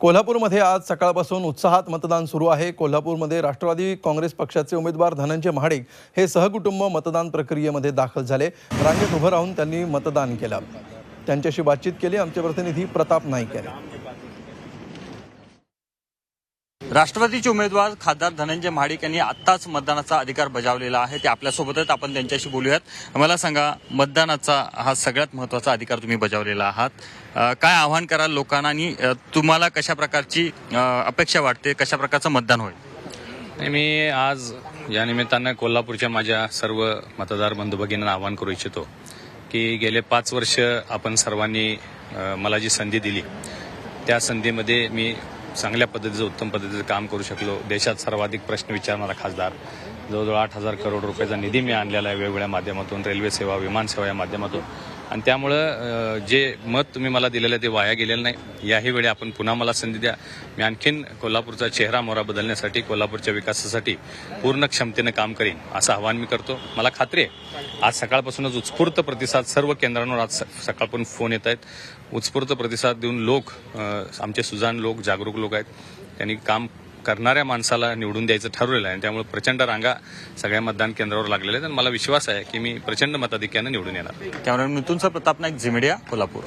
कोल्हापूरमध्ये आज सकाळपासून उत्साहात मतदान सुरू आहे. कोल्हापूरमध्ये राष्ट्रवादी काँग्रेस पक्षाचे उमेदवार धनंजय महाडिक हे सहकुटुंब मतदान प्रक्रियेमध्ये दाखल झाले. रांगेत उभं राहून त्यांनी मतदान केलं. त्यांच्याशी बातचीत केली. आमचे प्रतिनिधी प्रताप नाईक यांनी. राष्ट्रवादीचे उमेदवार खासदार धनंजय महाडिक यांनी आत्ताच मतदानाचा अधिकार बजावलेला आहे. ते आपल्यासोबतच आपण त्यांच्याशी बोलूयात. मला सांगा मतदानाचा हा सगळ्यात महत्त्वाचा अधिकार तुम्ही बजावलेला आहात. काय आव्हान कराल लोकांना आणि तुम्हाला कशा प्रकारची अपेक्षा वाटते? कशा प्रकारचं मतदान होईल? मी आज या निमित्तानं कोल्हापूरच्या माझ्या सर्व मतदार बंधू भगिनींना आवाहन करू इच्छितो की गेले पाच वर्ष आपण सर्वांनी मला जी संधी दिली त्या संधीमध्ये मी चांगल्या पद्धतीचं उत्तम पद्धतीचं काम करू शकलो. देशात सर्वाधिक प्रश्न विचारणारा खासदार. जवळजवळ आठ हजार करोड रुपयाचा निधी मी आणलेला आहे वेगवेगळ्या माध्यमातून रेल्वे सेवा विमान सेवा या माध्यमातून. आणि त्यामुळं जे मत तुम्ही मला दिलेलं आहे ते वाया गेलेलं नाही. याही वेळी आपण पुन्हा मला संधी द्या. मी आणखीन कोल्हापूरचा चेहरा मोहरा बदलण्यासाठी कोल्हापूरच्या विकासासाठी पूर्ण क्षमतेनं काम करीन असं आवाहन मी करतो. मला खात्री आहे. आज सकाळपासूनच उत्स्फूर्त प्रतिसाद सर्व केंद्रांवर आज स- सकाळपासून फोन येत आहेत. उत्स्फूर्त प्रतिसाद देऊन लोक आमचे सुजाण लोक जागरूक लोक आहेत. त्यांनी काम करणाऱ्या माणसाला निवडून द्यायचं ठरवलेलं आहे आणि त्यामुळे प्रचंड रांगा सगळ्या मतदान केंद्रावर लागलेल्या आहेत. आणि मला विश्वास आहे की मी प्रचंड मताधिक्यानं निवडून येणार. कॅमेरा मिथुनचा प्रताप नाईक झिमिडिया कोल्हापूर.